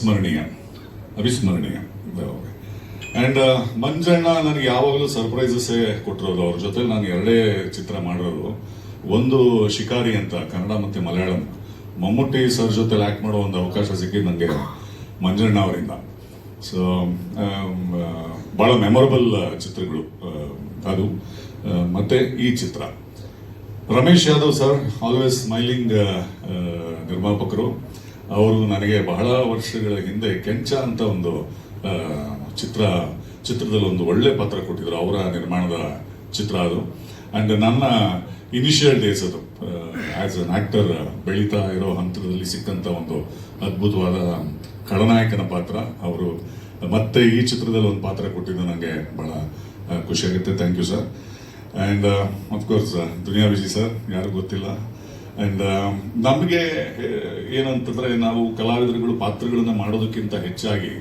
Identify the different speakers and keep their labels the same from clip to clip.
Speaker 1: ಸ್ಮರಣೀಯ ಅವಿಸ್ಮರಣೀಯ ಆ್ಯಂಡ್ ಮಂಜಣ್ಣ ನನಗೆ ಯಾವಾಗಲೂ ಸರ್ಪ್ರೈಸಸ್ಸೇ ಕೊಟ್ಟಿರೋದು. ಅವ್ರ ಜೊತೆ ನಾನು ಎರಡೇ ಚಿತ್ರ ಮಾಡಿರೋದು. ಒಂದು ಶಿಕಾರಿ ಅಂತ ಕನ್ನಡ ಮತ್ತು ಮಲಯಾಳಂ. ಮಮ್ಮೂಟಿ ಸರ್ ಜೊತೆ ಆ್ಯಕ್ಟ್ ಮಾಡೋ ಒಂದು ಅವಕಾಶ ಸಿಕ್ಕಿದ್ದು ನನಗೆ ಮಂಜಣ್ಣ ಅವರಿಂದ. ಸೊ ಭಾಳ ಮೆಮೊರಬಲ್ ಚಿತ್ರಗಳು ಅದು. ಆ, ಮತ್ತೆ ಈ ಚಿತ್ರ. Ramesh Yadav sir always smiling ನಿರ್ಮಾಪಕರು. ಅವರು ನನಗೆ ಬಹಳ ವರ್ಷಗಳ ಹಿಂದೆ ಕೆಂಚ ಅಂತ ಒಂದು ಚಿತ್ರ, ಚಿತ್ರದಲ್ಲಿ ಒಂದು ಒಳ್ಳೆ ಪಾತ್ರ ಕೊಟ್ಟಿದ್ರು, ಅವರ ನಿರ್ಮಾಣದ ಚಿತ್ರ ಅದು. ಅಂಡ್ ನನ್ನ ಇನಿಷಿಯಲ್ ಡೇಸ್ ಅದು ಆಸ್ ಅನ್ ಆಕ್ಟರ್ ಬೆಳೀತಾ ಇರೋ ಹಂತದಲ್ಲಿ ಸಿಕ್ಕಂತ ಒಂದು ಅದ್ಭುತವಾದ ಖಳನಾಯಕನ ಪಾತ್ರ. ಅವರು ಮತ್ತೆ ಈ ಚಿತ್ರದಲ್ಲಿ ಒಂದು ಪಾತ್ರ ಕೊಟ್ಟಿದ್ದು ನನಗೆ ಬಹಳ ಖುಷಿಯಾಗುತ್ತೆ thank you sir and of course Duniya Vijay sir ಯಾರು ಗೊತ್ತಿಲ್ಲ. ಆ್ಯಂಡ್ ನಮಗೆ ಏನಂತಂದ್ರೆ ನಾವು ಕಲಾವಿದರುಗಳು ಪಾತ್ರಗಳನ್ನ ಮಾಡೋದಕ್ಕಿಂತ ಹೆಚ್ಚಾಗಿ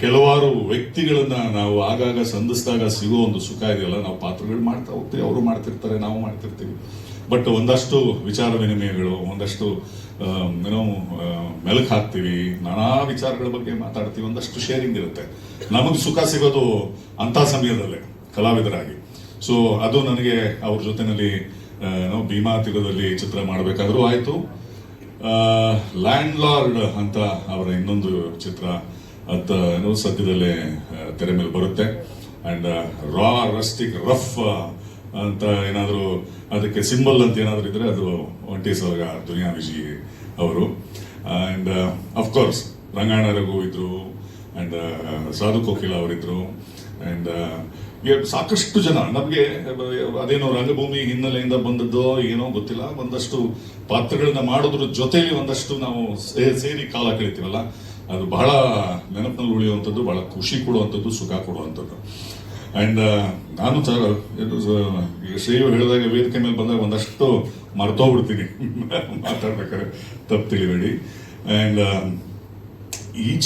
Speaker 1: ಕೆಲವಾರು ವ್ಯಕ್ತಿಗಳನ್ನ ನಾವು ಆಗಾಗ ಸಂಧಿಸಿದಾಗ ಸಿಗೋ ಒಂದು ಸುಖ ಇದೆಯಲ್ಲ ನಾವು ಪಾತ್ರಗಳು ಮಾಡ್ತಾ ಹೋಗ್ತೀವಿ ಅವರು ಮಾಡ್ತಿರ್ತಾರೆ ನಾವು ಮಾಡ್ತಿರ್ತೀವಿ. ಬಟ್ ಒಂದಷ್ಟು ವಿಚಾರ ವಿನಿಮಯಗಳು ಒಂದಷ್ಟು ಏನೋ ಮೆಲುಕು ಹಾಕ್ತೀವಿ ನಾನಾ ವಿಚಾರಗಳ ಬಗ್ಗೆ ಮಾತಾಡ್ತೀವಿ ಒಂದಷ್ಟು ಶೇರಿಂಗ್ ಇರುತ್ತೆ. ನಮಗೆ ಸುಖ ಸಿಗೋದು ಅಂಥ ಸಮಯದಲ್ಲೇ ಕಲಾವಿದರಾಗಿ. ಸೊ ಅದು ನನಗೆ ಅವ್ರ ಜೊತೆನಲ್ಲಿ ಆ, ಏನೋ ಭೀಮಾ ತೀರದಲ್ಲಿ ಚಿತ್ರ ಮಾಡಬೇಕಾದ್ರೂ ಆಯಿತು. ಲ್ಯಾಂಡ್ ಲಾರ್ಡ್ ಅಂತ ಅವರ ಇನ್ನೊಂದು ಚಿತ್ರ, ಅದು ಏನೋ ಸದ್ಯದಲ್ಲೇ ತೆರೆ ಮೇಲೆ ಬರುತ್ತೆ. ಅಂಡ್ ರಾ ರಸ್ಟಿಕ್ ರಫ್ ಅಂತ ಏನಾದರೂ ಅದಕ್ಕೆ ಸಿಂಬಲ್ ಅಂತ ಏನಾದರೂ ಇದ್ರೆ ಅದು ಒಂಟಿ ಸಲಗ ದುನಿಯಾ ವಿಜಿ ಅವರು ಅಂಡ್ ಅಫ್ಕೋರ್ಸ್ ರಂಗಾಯಣ ರಘು ಇದ್ರು ಅಂಡ್ ಸಾಧು ಕೋಕಿಲ ಅವರಿದ್ರು. ಅಂಡ್ ಸಾಕಷ್ಟು ಜನ, ನಮಗೆ, ಅದೇನೋ ರಂಗಭೂಮಿ ಹಿನ್ನೆಲೆಯಿಂದ ಬಂದದ್ದೋ ಏನೋ ಗೊತ್ತಿಲ್ಲ. ಒಂದಷ್ಟು ಪಾತ್ರಗಳನ್ನ ಮಾಡೋದ್ರ ಜೊತೆಯಲ್ಲಿ ಒಂದಷ್ಟು ನಾವು ಸೇರಿ ಕಾಲ ಕಳಿತೀವಲ್ಲ. ಅದು ಬಹಳ ನೆನಪಿನಲ್ಲಿ ಉಳಿಯುವಂಥದ್ದು, ಬಹಳ ಖುಷಿ ಕೊಡುವಂಥದ್ದು, ಸುಖ ಕೊಡುವಂಥದ್ದು. ಆ್ಯಂಡ್ ನಾನು ಸರ್ ಶ್ರೇಯು ಹೇಳಿದಾಗ ವೇದಿಕೆ ಮೇಲೆ ಬಂದಾಗ ಒಂದಷ್ಟು ಮರ್ತೋಗ್ಬಿಡ್ತೀನಿ. ಮಾತಾಡ್ಬೇಕಾದ್ರೆ ತಪ್ಪು ತಿಳಿಬೇಡಿ. ಅಂಡ್ ಈ